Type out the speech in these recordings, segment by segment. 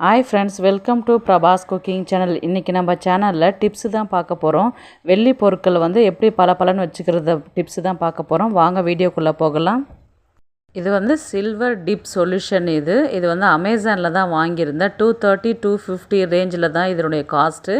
Hi friends welcome to Prabhas cooking channel இன்றைக்கி நம்ம சேனலில் டிப்ஸு தான் பார்க்க போகிறோம் வெள்ளி பொருட்கள் வந்து எப்படி பல பலன்னு வச்சுக்கிறத டிப்ஸு தான் பார்க்க போகிறோம் வாங்க வீடியோக்குள்ளே போகலாம். இது வந்து சில்வர் டிப் சொல்யூஷன் இது. இது வந்து அமேசானில் தான் வாங்கியிருந்தேன். டூ தேர்ட்டி டூ ஃபிஃப்டி ரேஞ்சில் தான் இதனுடைய காஸ்ட்டு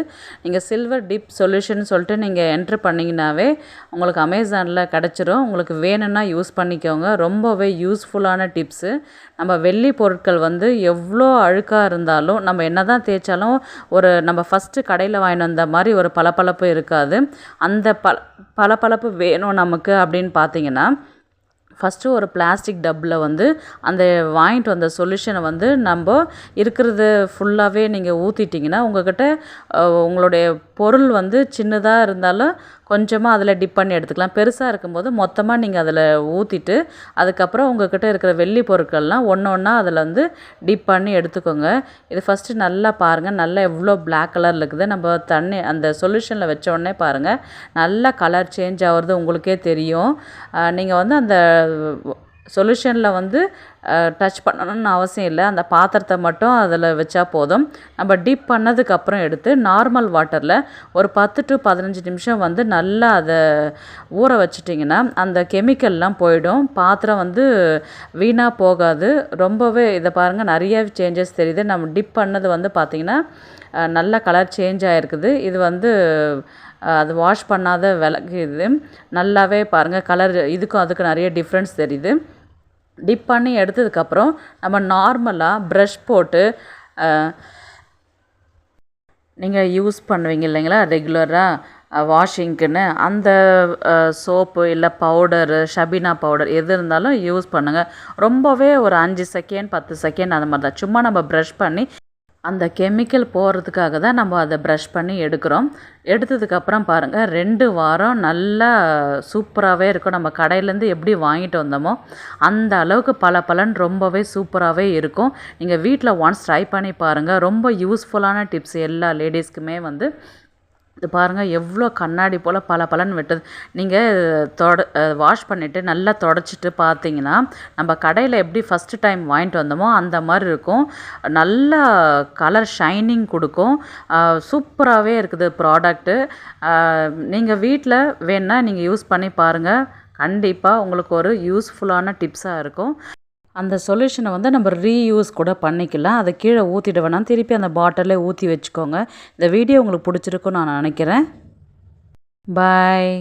நீங்கள் சில்வர் டிப் சொல்யூஷன் சொல்லிட்டு நீங்கள் என்ட்ரு பண்ணிங்கனாவே உங்களுக்கு அமேசானில் கிடச்சிரும். உங்களுக்கு வேணும்னா யூஸ் பண்ணிக்கோங்க. ரொம்பவே யூஸ்ஃபுல்லான டிப்ஸு நம்ம வெள்ளி பொருட்கள் வந்து எவ்வளோ அழுக்காக இருந்தாலும் நம்ம என்ன தான் தேய்ச்சாலும் ஒரு நம்ம ஃபஸ்ட்டு கடையில் வாங்கிட்டு வந்த மாதிரி ஒரு பளபளப்பு இருக்காது. அந்த ப பளபளப்பு வேணும் நமக்கு அப்படின்னு பார்த்தீங்கன்னா ஃபஸ்ட்டு ஒரு பிளாஸ்டிக் டப்பில் வந்து அந்த வாங்கிட்டு வந்த சொல்யூஷனை வந்து நம்ம இருக்கிறது ஃபுல்லாகவே நீங்கள் ஊற்றிட்டிங்கன்னா உங்கள்கிட்ட உங்களுடைய பொருள் வந்து சின்னதாக இருந்தாலும் கொஞ்சமாக அதில் டிப் பண்ணி எடுத்துக்கலாம். பெருசாக இருக்கும்போது மொத்தமாக நீங்கள் அதில் ஊற்றிட்டு அதுக்கப்புறம் உங்கள்கிட்ட இருக்கிற வெள்ளி பொருட்கள்லாம் ஒன்று ஒன்றா அதில் வந்து டிப் பண்ணி எடுத்துக்கோங்க. இது ஃபஸ்ட்டு நல்லா பாருங்கள் நல்லா எவ்வளோ பிளாக் கலரில் இருக்குது. நம்ம தண்ணி அந்த சொல்யூஷனில் வச்ச உடனே பாருங்கள் நல்லா கலர் சேஞ்ச் ஆகிறது உங்களுக்கே தெரியும். நீங்கள் வந்து அந்த சொல்யூஷனில் வந்து டச் பண்ணணும்னு அவசியம் இல்லை. அந்த பாத்திரத்தை மட்டும் அதில் வச்சா போதும். நம்ம டிப் பண்ணதுக்கப்புறம் எடுத்து நார்மல் வாட்டரில் ஒரு பத்து டு பதினஞ்சு நிமிஷம் வந்து நல்லா அதை ஊற வச்சிட்டிங்கன்னா அந்த கெமிக்கல்லாம் போயிடும். பாத்திரம் வந்து வீணாக போகாது. ரொம்பவே இதை பாருங்கள் நிறைய சேஞ்சஸ் தெரியுது. நம்ம டிப் பண்ணது வந்து பார்த்திங்கன்னா நல்ல கலர் சேஞ்ச் ஆகிருக்குது இது வந்து அது வாஷ் பண்ணாத விளக்கு இது நல்லாவே பாருங்கள் கலர் இதுக்கும் அதுக்கும் நிறைய டிஃப்ரென்ஸ் தெரியுது. டிப் பண்ணி எடுத்ததுக்கப்புறம் நம்ம நார்மலாக ப்ரஷ் போட்டு நீங்கள் யூஸ் பண்ணுவீங்க இல்லைங்களா? ரெகுலராக வாஷிங்க்குன்னு அந்த சோப்பு இல்லை பவுடரு ஷபினா பவுடர் எது இருந்தாலும் யூஸ் பண்ணுங்கள் ரொம்பவே ஒரு அஞ்சு செகண்ட் பத்து செகண்ட் அந்த மாதிரி தான் சும்மா நம்ம ப்ரஷ் பண்ணி அந்த கெமிக்கல் போகிறதுக்காக தான் நம்ம அதை ப்ரஷ் பண்ணி எடுக்கிறோம். எடுத்ததுக்கப்புறம் பாருங்கள் ரெண்டு வாரம் நல்லா சூப்பராகவே இருக்கும். நம்ம கடையிலேருந்து எப்படி வாங்கிட்டு வந்தோமோ அந்த அளவுக்கு பல பலன் ரொம்பவே சூப்பராகவே இருக்கும். நீங்கள் வீட்டில் ஒன்ஸ் ட்ரை பண்ணி பாருங்கள் ரொம்ப யூஸ்ஃபுல்லான டிப்ஸ் எல்லா லேடிஸ்க்குமே வந்து இது பாருங்கள் எவ்வளோ கண்ணாடி போல் பல பலன் வெட்டுது. நீங்கள் தொட வாஷ் பண்ணிவிட்டு நல்லா தொடச்சிட்டு பார்த்தீங்கன்னா நம்ம கடையில் எப்படி ஃபஸ்ட்டு டைம் வாங்கிட்டு வந்தோமோ அந்த மாதிரி இருக்கும். நல்லா கலர் ஷைனிங் கொடுக்கும். சூப்பராகவே இருக்குது ப்ராடக்ட்டு நீங்கள் வீட்டில் வேணால் நீங்கள் யூஸ் பண்ணி பாருங்கள் கண்டிப்பாக உங்களுக்கு ஒரு யூஸ்ஃபுல்லான டிப்ஸாக இருக்கும். அந்த சொல்யூஷனை வந்து நம்ம ரீயூஸ் கூட பண்ணிக்கலாம். அதை கீழே ஊற்றிட வேணாம். திருப்பி அந்த பாட்டிலே ஊற்றி வச்சுக்கோங்க. இந்த வீடியோ உங்களுக்கு பிடிச்சிருக்குன்னு நான் நினைக்கிறேன். பாய்